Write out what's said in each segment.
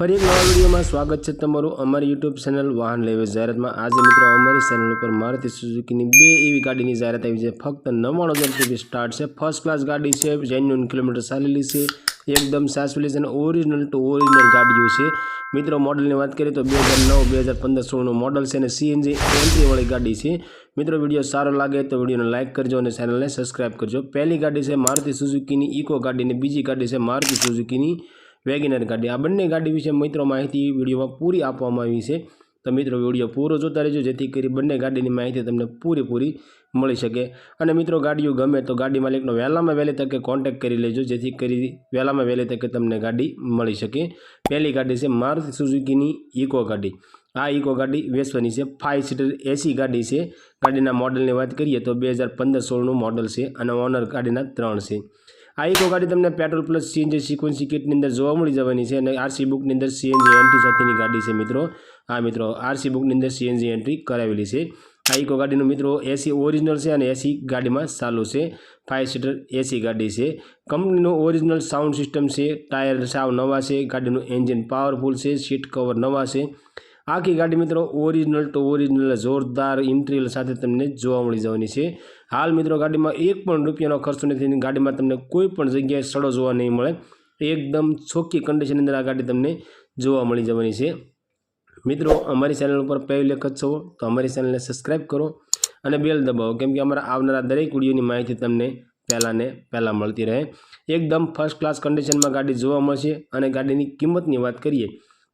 ફરી એક નવા વિડીયોમાં સ્વાગત છે તમારું અમારી યુટ્યુબ ચેનલ વાહન લેવે જાહેરાતમાં. આજે મિત્રો અમારી ચેનલ ઉપર મારુતિ સુઝુકીની બે એવી ગાડીની જાહેરાત આવી છે. ફક્ત નવ્વાણું હજાર રૂપિયાથી સ્ટાર્ટ છે. ફર્સ્ટ ક્લાસ ગાડી છે જેન્યુન કિલોમીટર ચાલેલી છે. એકદમ સાસવેલી છે અને ઓરિજિનલ ટુ ઓરિજિનલ ગાડીઓ છે. મિત્રો મોડલની વાત કરીએ તો બે હજાર નવ, બે હજાર પંદર, સોળનું મોડલ છે અને સીએનજી એન્ટ્રીવાળી ગાડી છે. મિત્રો, વીડિયો સારો લાગે તો વિડીયોને લાઇક કરજો અને ચેનલને સબસ્ક્રાઇબ કરજો. પહેલી ગાડી છે મારુતિ સુઝુકીની ઇકો ગાડી અને બીજી ગાડી છે મારુતિ સુઝુકીની વેગેનર ગાડી. આ બંને ગાડી વિશે મિત્રો માહિતી વિડીયોમાં પૂરી આપવામાં આવી છે. તો મિત્રો વીડિયો પૂરો જોતા રહેજો, જેથી કરી બંને ગાડીની માહિતી તમને પૂરેપૂરી મળી શકે. અને મિત્રો ગાડીઓ ગમે તો ગાડી માલિકનો વહેલામાં વહેલી તકે કોન્ટેક્ટ કરી લેજો, જેથી કરી વહેલામાં વહેલી તકે તમને ગાડી મળી શકે. પહેલી ગાડી છે મારુતિ સુઝુકીની ઇકો ગાડી. આ ઇકો ગાડી વેસવાની છે. ફાઇવ સીટર એસી ગાડી છે. ગાડીના મોડલની વાત કરીએ તો બે હજાર પંદર સોળનું મોડલ છે અને ઓનર ગાડીના ત્રણ છે. આ ઇકો ગાડી તમને પેટ્રોલ પ્લસ સીએનજી સિક્વન્સી કિટની અંદર જોવા મળી જવાની છે અને આરસી બુકની અંદર સીએનજી એન્ટ્રી સાથેની ગાડી છે, મિત્રો. હા, મિત્રો આરસી બુકની અંદર સીએનજી એન્ટ્રી કરાવેલી છે. આ ઇકો ગાડીનું મિત્રો એસી ઓરિજિનલ છે અને એસી ગાડીમાં ચાલુ છે. ફાઇવ સીટર એસી ગાડી છે. કંપનીનું ઓરિજિનલ સાઉન્ડ સિસ્ટમ છે ટાયર સાવ નવા છે, ગાડીનું એન્જિન પાવરફુલ છે સીટ કવર નવા છે. આખી ગાડી, મિત્રો ઓરિજિનલ ટુ ઓરિજિનલ જોરદાર ઇન્ટિરિયર સાથે તમને જોવા મળી જવાની છે. હાલ મિત્રો ગાડીમાં એક પણ રૂપિયાનો ખર્ચો નથી ગાડીમાં તમને કોઈ પણ જગ્યાએ સડો જોવા નહીં મળે. એકદમ ચોખ્ખી કન્ડિશનની અંદર આ ગાડી તમને જોવા મળી જવાની છે. મિત્રો, અમારી ચેનલ ઉપર પહેલી વખત છો તો અમારી ચેનલને સબસ્ક્રાઈબ કરો અને બેલ દબાવો કેમ કે અમારા આવનારા દરેક વિડીયોની માહિતી તમને પહેલાં ને પહેલાં મળતી રહે. એકદમ ફર્સ્ટ ક્લાસ કન્ડિશનમાં ગાડી જોવા મળશે અને ગાડીની કિંમતની વાત કરીએ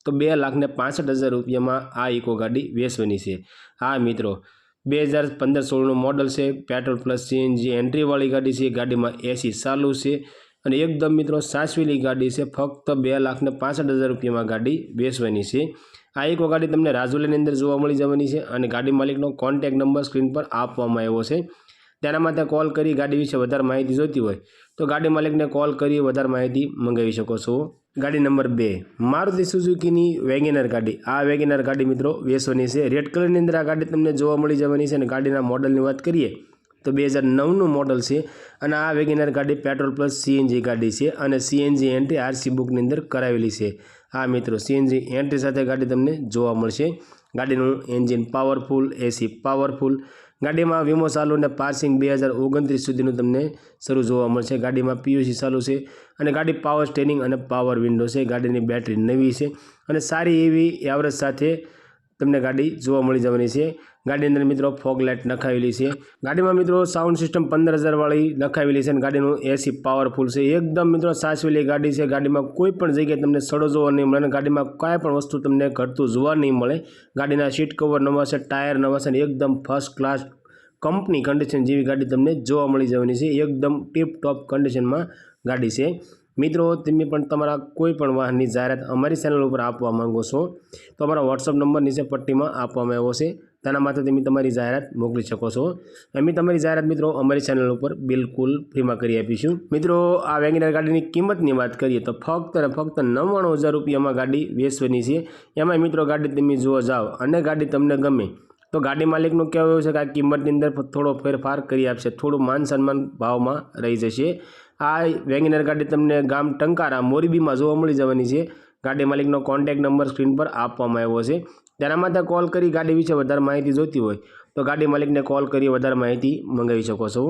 તો બે લાખને પાસઠ હજાર રૂપિયામાં આ ઇકો ગાડી વેચવાની છે. હા મિત્રો બે હજાર પંદર સોળનું મોડલ છે. પેટ્રોલ પ્લસ સીએનજી એન્ટ્રીવાળી ગાડી છે. ગાડીમાં એસી ચાલુ છે. અને એકદમ મિત્રો સાચવેલી ગાડી છે. ફક્ત બે લાખને પાસઠ હજાર રૂપિયામાં ગાડી બેસવાની છે. આ એક ગાડી તમને રાજુલાની અંદર જોવા મળી જવાની છે અને ગાડી માલિકનો કોન્ટેક નંબર સ્ક્રીન પર આપવામાં આવ્યો છે. તેના માટે કોલ કરી, ગાડી વિશે વધારે માહિતી જોઈતી હોય તો ગાડી માલિકને કોલ કરી, વધારે માહિતી મંગાવી શકો છો. ગાડી નંબર બે, મારુતિ સુઝુકીની વેગેનર ગાડી. આ વેગેનર ગાડી મિત્રો વેસોની છે. રેડ કલરની અંદર આ ગાડી તમને જોવા મળી જવાની છે અને ગાડીના મોડલની વાત કરીએ તો બે હજાર નવનું મોડલ છે અને આ વેગેનર ગાડી પેટ્રોલ પ્લસ સીએનજી ગાડી છે અને સીએનજી એન્ટ્રી આરસી બુકની અંદર કરાવેલી છે. આ મિત્રો, સીએનજી એન્ટ્રી સાથે ગાડી તમને જોવા મળશે. ગાડીનું એન્જિન પાવરફુલ એસી પાવરફુલ ગાડીમાં વીમો ચાલુ અને પાર્સિંગ બે હજાર ઓગણત્રીસ સુધીનું તમને શરૂ જોવા મળશે. ગાડીમાં પીયુસી ચાલુ છે અને ગાડી પાવર સ્ટેરિંગ અને પાવર વિન્ડો છે. ગાડીની બેટરી નવી છે અને સારી એવી એવરેજ સાથે તમને ગાડી જોવા મળી જવાની છે. ગાડી અંદર મિત્રો ફોગ લાઇટ નખાવેલી છે. ગાડીમાં મિત્રો સાઉન્ડ સિસ્ટમ પંદર હજારવાળી નખાવેલી છે અને ગાડીનું એસી પાવરફુલ છે. એકદમ મિત્રો સાચવેલી ગાડી છે. ગાડીમાં કોઈ પણ જગ્યાએ તમને સડો જોવા નહીં મળે અને ગાડીમાં કાંઈ પણ વસ્તુ તમને ઘટતું જોવા નહીં મળે. ગાડીના સીટ કવર નવા છે, ટાયર નવા છે અને એકદમ ફર્સ્ટ ક્લાસ કંપની કન્ડિશન જેવી ગાડી તમને જોવા મળી જવાની છે. એકદમ ટીપ ટોપ કન્ડિશનમાં ગાડી છે. મિત્રો, તમે પણ તમારા કોઈ પણ વાહનની જાહેરાત અમારી ચેનલ ઉપર આપવા માંગો છો, તો અમારા વોટ્સઅપ નંબર નીચે પટ્ટીમાં આપવામાં આવ્યો છે. તેના માટે તમે તમારી જાહેરાત મોકલી શકો છો. અમે તમારી જાહેરાત મિત્રો અમારી ચેનલ ઉપર બિલકુલ ફ્રીમાં કરી આપીશું. મિત્રો, આ વેગેનર ગાડીની કિંમતની વાત કરીએ તો ફક્ત અને ફક્ત નવ્વાણું હજાર રૂપિયામાં ગાડી વેચવાની છે. એમાં મિત્રો ગાડી તમે જોવા જાઓ, અને ગાડી તમને ગમે, તો ગાડી માલિકનું કહેવું છે કે આ કિંમતની અંદર થોડો ફેરફાર કરી આપશે, થોડું માન સન્માન ભાવમાં રહી જશે. આ વેગેનર ગાડી તમને ગામ ટંકારા મોરબીમાં જોવા મળી જવાની છે. ગાડી માલિકનો કોન્ટેક નંબર સ્ક્રીન પર આપવામાં આવ્યો છે. તેના માટે કોલ કરી ગાડી વિશે વધારે માહિતી જોઈતી હોય તો ગાડી માલિકને કોલ કરી વધારે માહિતી મંગાવી શકો છો.